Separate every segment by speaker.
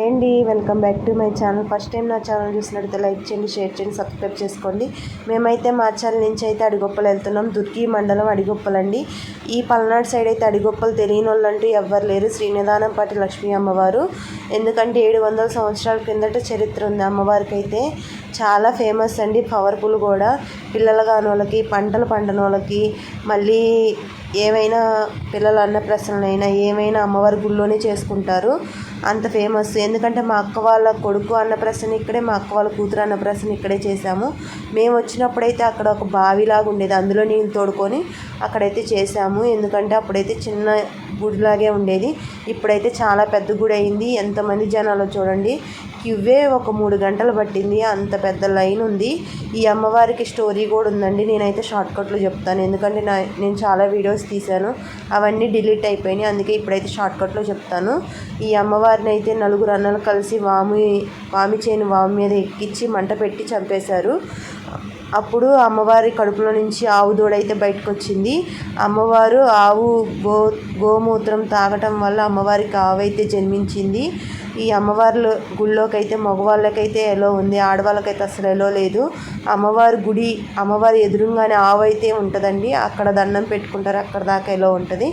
Speaker 1: అండి welcome back to my channel. First time నా channel చూసినట్లయితే లైక్ చేయండి షేర్ చేయండి సబ్స్క్రైబ్ చేసుకోండి. మేమైతే మాచాల నుంచి అయితే అడిగొప్పలు వెళ్తున్నాం. దుర్గి మండలం అడిగొప్పలండి. ఈ పల్నాడు సైడ్ అయితే అడిగొప్పలు తెలియని వాళ్ళంటూ ఎవ్వరు లేరు. శ్రీనిదానం పాటి లక్ష్మీ అమ్మవారు. ఎందుకంటే ఏడు వందల సంవత్సరాల కిందట చరిత్ర ఉంది అమ్మవారికి అయితే చాలా ఫేమస్ అండి పవర్ఫుల్ కూడా. పిల్లలు కాని వాళ్ళకి పంటలు పండని వాళ్ళకి మళ్ళీ ఏమైనా పిల్లల అన్నప్రాసనలైనా ఏమైనా అమ్మవారి గుళ్ళోనే చేసుకుంటారు. అంత ఫేమస్. ఎందుకంటే మా అక్క వాళ్ళ కొడుకు అన్నప్రాసన ఇక్కడే మా అక్క వాళ్ళ కూతురు అన్నప్రాసన ఇక్కడే చేసాము మేము వచ్చినప్పుడైతే అక్కడ ఒక బావిలాగా ఉండేది. అందులో నీళ్ళు తోడుకొని అక్కడైతే చేసాము ఎందుకంటే అప్పుడైతే చిన్న గుడిలాగే ఉండేది. ఇప్పుడైతే చాలా పెద్ద గుడి అయింది. ఎంతమంది జనాలు చూడండి. ఇవే ఒక మూడు గంటలు పట్టింది. అంత పెద్ద లైన్ ఉంది. ఈ అమ్మవారికి స్టోరీ కూడా ఉందండి. నేనైతే షార్ట్కట్లో చెప్తాను. ఎందుకంటే నా నేను చాలా వీడియోస్ తీశాను. అవన్నీ డిలీట్ అయిపోయినాయి. అందుకే ఇప్పుడైతే షార్ట్కట్లో చెప్తాను. ఈ అమ్మవారిని అయితే నలుగురు అన్నలు కలిసి వామి వామి చేను వామి మీద ఎక్కించి మంట పెట్టి చంపేశారు. అప్పుడు అమ్మవారి కడుపులో నుంచి ఆవు దూడైతే బయటకు వచ్చింది అమ్మవారు ఆవు గో గోమూత్రం తాగటం వల్ల అమ్మవారికి ఆవైతే జన్మించింది. ఈ అమ్మవార్ల గుళ్ళోకైతే మగవాళ్ళకైతే ఎలో ఉంది ఆడవాళ్ళకైతే అసలు ఎలో లేదు. అమ్మవారి గుడి అమ్మవారి ఎదురుగానే ఆవు అయితే ఉంటుందండి. అక్కడ దండం పెట్టుకుంటారు అక్కడ దాకా ఎలో ఉంటుంది.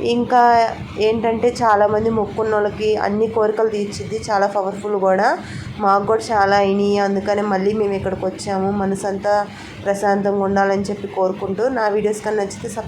Speaker 1: ఇంకా ఏంటంటే చాలామంది మొక్కున్న వాళ్ళకి అన్ని కోరికలు తీర్చిద్ది చాలా పవర్ఫుల్ కూడా. మాకు కూడా చాలా అయినాయి. అందుకనే మళ్ళీ మేము ఇక్కడికి వచ్చాము. మనసు అంతా ప్రశాంతంగా ఉండాలని చెప్పి కోరుకుంటూ నా వీడియోస్ కన్నా నచ్చితే సబ్